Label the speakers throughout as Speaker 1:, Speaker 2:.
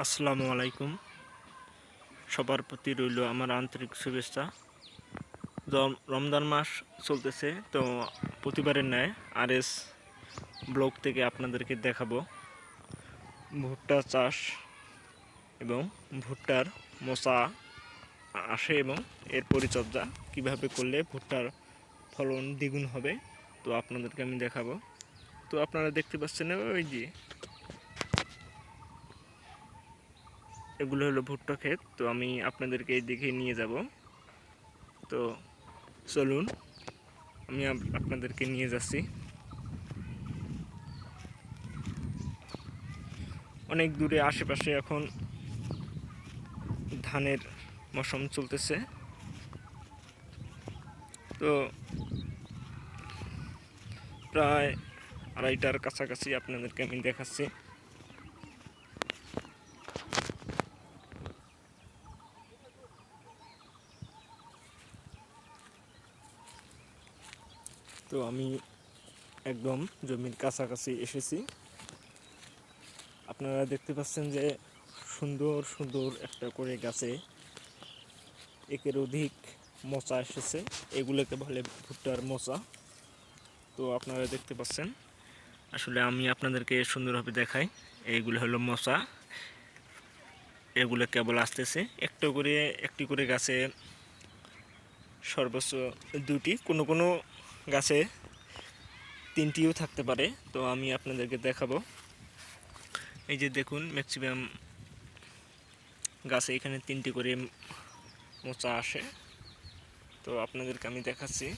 Speaker 1: আসসালামু আলাইকুম। সবার প্রতি রইল আমার আন্তরিক শুভেচ্ছা। রম- রমজান মাস চলতেছে, তো প্রতিবারের ন্যায় আর এস ব্লগ থেকে আপনাদেরকে দেখাবো। ভুট্টা চাষ এবং ভুট্টার মশা আসে এবং এর পরিচর্যা কীভাবে করলে ভুট্টার ফলন দ্বিগুণ হবে, তো আপনাদেরকে আমি দেখাবো। তো আপনারা দেখতে পাচ্ছেন ওই যে এগুলো হলো ভুট্টা ক্ষেত। তো আমি আপনাদেরকে এই দিকে নিয়ে যাব। তো চলুন, আমি আপনাদেরকে নিয়ে যাচ্ছি। অনেক দূরে আশেপাশে এখন ধানের মৌসুম চলতেছে। তো প্রায় আড়াইটার কাছাকাছি আপনাদেরকে আমি দেখাচ্ছি। তো আমি একদম জমির কাছাকাছি এসেছি। আপনারা দেখতে পাচ্ছেন যে সুন্দর সুন্দর একটা করে গাছে একের অধিক মোচা এসেছে। এগুলোকে বলে ভুট্টার মোচা। তো আপনারা দেখতে পাচ্ছেন, আসলে আমি আপনাদেরকে সুন্দরভাবে দেখাই। এইগুলো হলো মোচা। এগুলো কেবল আসতেছে। একটা করে, একটি করে গাছে সর্বোচ্চ দুটি। কোনো কোনো গাছে তিনটিও থাকতে পারে, তো আমি আপনাদেরকে দেখাবো। এই যে দেখুন ম্যাক্সিমাম গাছে এখানে তিনটি করে মোচা আসে। তো আপনাদেরকে আমি দেখাচ্ছি।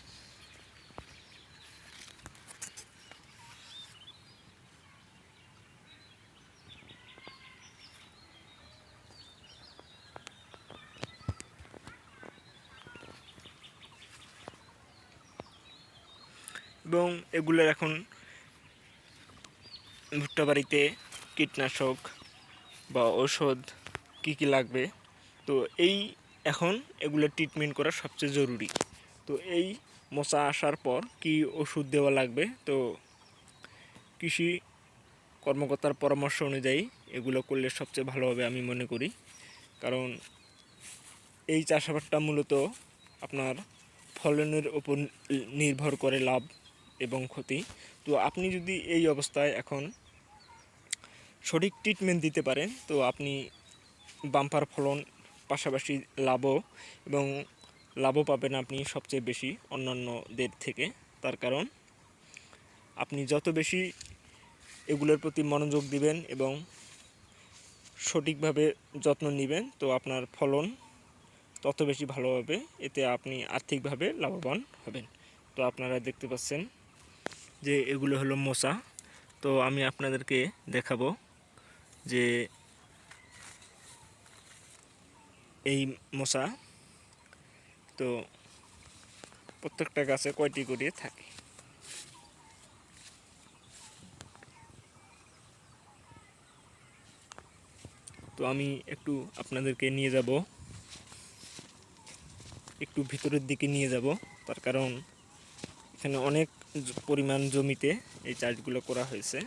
Speaker 1: এবং এগুলোর এখন ভুট্টা বাড়িতে কীটনাশক বা ঔষধ কী কী লাগবে। তো এই এখন এগুলো ট্রিটমেন্ট করা সবচেয়ে জরুরি। তো এই মশা আসার পর কি ওষুধ দেওয়া লাগবে। তো কৃষি কর্মকর্তার পরামর্শ অনুযায়ী এগুলো করলে সবচেয়ে ভালো হবে আমি মনে করি। কারণ এই চাষাবাদটা মূলত আপনার ফলনের উপর নির্ভর করে লাভ। এবং ক্ষতি। তো আপনি যদি এই অবস্থায় এখন সঠিক ট্রিটমেন্ট দিতে পারেন, তো আপনি বাম্পার ফলন পাশাপাশি লাভও এবং লাভও পাবেন আপনি সবচেয়ে বেশি অন্যান্যদের থেকে। তার কারণ, আপনি যত বেশি এগুলোর প্রতি মনোযোগ দিবেন এবং সঠিকভাবে যত্ন নেবেন, তো আপনার ফলন তত বেশি ভালো হবে। এতে আপনি আর্থিকভাবে লাভবান হবেন। তো আপনারা দেখতে পাচ্ছেন যে এগুলো হলো মশা। তো আমি আপনাদেরকে দেখাবো যে এই মশা তো প্রত্যেকটা গাছে কয়টি করে থাকে? তো আমি একটু আপনাদেরকে নিয়ে যাব। একটু ভিতরের দিকে নিয়ে যাব, তার কারণ এখানে অনেক পরিমাণ জমিতে এই চাষগুলো করা হয়েছে।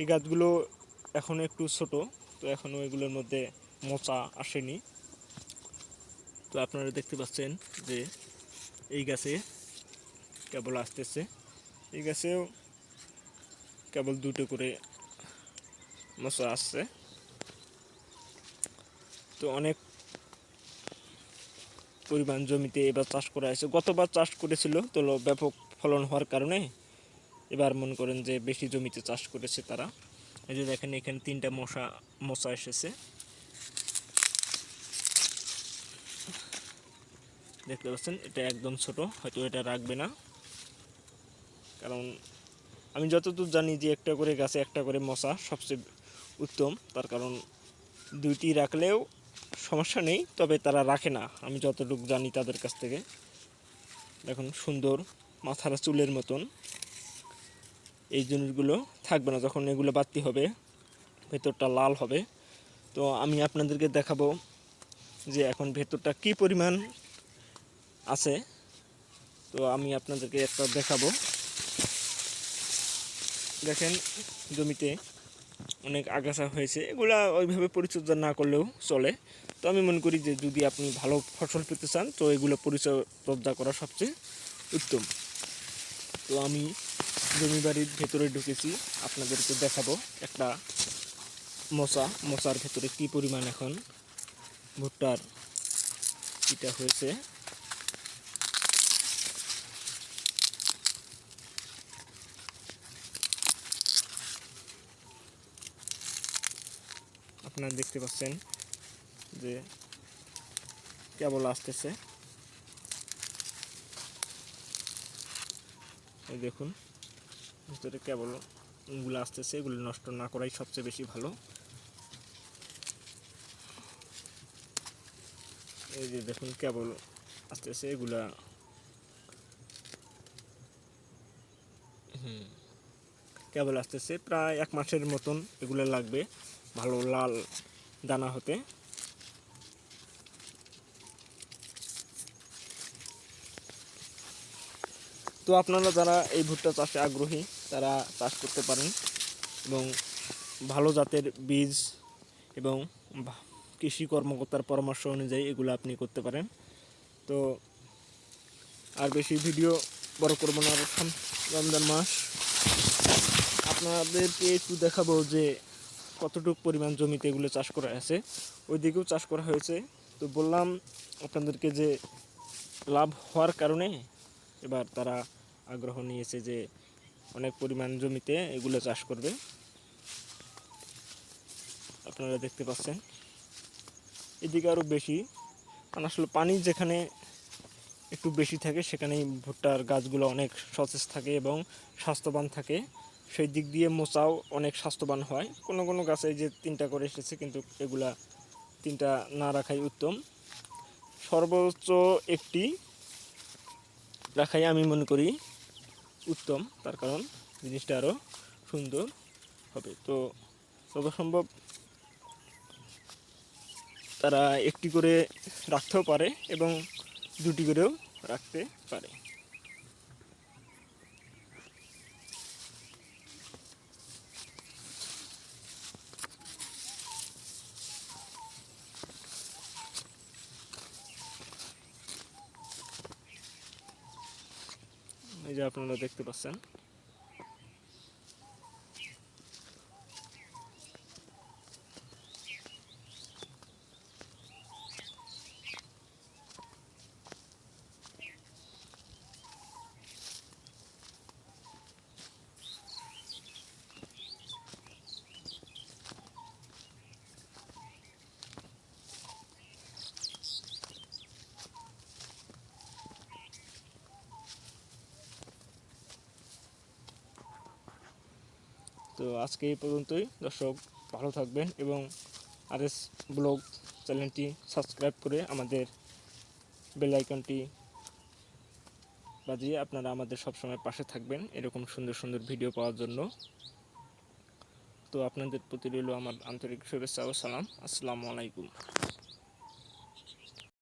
Speaker 1: এই গাছগুলো এখনও একটু ছোট, তো এখনও এগুলোর মধ্যে মোচা আসেনি। তো আপনারা দেখতে পাচ্ছেন যে এই গাছে কেবল আসতেছে। এই গাছেও কেবল দুটো করে মোচা আসছে। তো অনেক পরিমাণ জমিতে এবার চাষ করা হয়েছে। গতবার চাষ করেছিল, তো ব্যাপক ফলন হওয়ার কারণে এবার মনে করেন যে বেশি জমিতে চাষ করেছে তারা। এই যে দেখেন, এখানে তিনটা মশা মশা এসেছে। দেখতে পাচ্ছেন, এটা একদম ছোট, হয়তো এটা রাখবে না। কারণ আমি যতদূর জানি যে একটা করে গাছে একটা করে মশা সবচেয়ে উত্তম। তার কারণ দুইটি রাখলেও সমস্যা নেই, তবে তারা রাখে না। আমি যতটুকু জানি তাদের কাছ থেকে। দেখুন, সুন্দর, মাথার চুলের মতন। এই জিনিসগুলো থাকবে না, যখন এগুলো বাতি হবে, ভেতরটা লাল হবে। তো আমি আপনাদেরকে দেখাবো যে এখন ভেতরটা কি পরিমাণ আছে। তো আমি আপনাদেরকে একটা দেখাবো। দেখেন, জমিতে অনেক আগাছা হয়েছে, এগুলা ওইভাবে পরিচর্যা না করলেও চলে। তো আমি মনে করি যে যদি আপনি ভালো ফসল পেতে চান, তো এগুলো পরিচর্যা করা সবচেয়ে উত্তম। তো আমি জমি বাড়ির ভেতরে ঢুকেছি। আপনাদেরকে দেখাবো একটা মশা। মশার ভেতরে কি পরিমাণ এখন ভুট্টার এটা হয়েছে। আপনারা দেখতে পাচ্ছেন যে কেবল আসতেছে। এই দেখুন, ভিতরে কেবলগুলো আসতেছে, এগুলো নষ্ট না করাই সবচেয়ে বেশি ভালো। এই যে দেখুন, কেবল আসতেছে, এগুলা হুম, কেবল আসতেছে। প্রায় এক মাসের মতন এগুলো লাগবে, ভালো লাল দানা হতে। তো আপনারা যারা এই ভুট্টা চাষে আগ্রহী, তারা চাষ করতে পারেন এবং ভালো জাতের বীজ এবং কৃষি কর্মকর্তার পরামর্শ অনুযায়ী এগুলো আপনি করতে পারেন। তো আর বেশি ভিডিও বড় করব না, রমজান মাস। আপনাদেরকে একটু দেখাবো যে কতটুকু পরিমাণ জমিতে এগুলো চাষ করা আছে। ওই দিকেও চাষ করা হয়েছে। তো বললাম আপনাদেরকে যে লাভ হওয়ার কারণে এবার তারা আগ্রহ নিয়েছে যে অনেক পরিমাণ জমিতে এগুলো চাষ করবে। আপনারা দেখতে পাচ্ছেন। এদিকে আরও বেশি। কারণ আসলে পানি যেখানে একটু বেশি থাকে, সেখানেই ভুট্টার গাছগুলো অনেক সতেজ থাকে এবং স্বাস্থ্যবান থাকে। সেই দিক দিয়ে মোচাও অনেক স্বাস্থ্যবান হয়। কোনো কোনো গাছে যে তিনটা করে এসেছে, কিন্তু এগুলা তিনটা না রাখাই উত্তম। সর্বোচ্চ একটি রাখাই আমি মনে করি উত্তম। তার কারণ জিনিসটা আরও সুন্দর হবে। তো সম্ভব তারা একটি করে রাখতেও পারে এবং দুটি করেও রাখতে পারে। এই যে আপনারা দেখতে পাচ্ছেন। তো আজকে এই পর্যন্তই। দর্শক, ভালো থাকবেন এবং আর এস ব্লগ চ্যানেলটি সাবস্ক্রাইব করে আমাদের বেল আইকনটি বাজিয়ে আপনারা আমাদের সবসময় পাশে থাকবেন এরকম সুন্দর সুন্দর ভিডিও পাওয়ার জন্য। তো আপনাদের প্রতি রইল আমার আন্তরিক শুভেচ্ছা ও সালাম। আসসালামু আলাইকুম।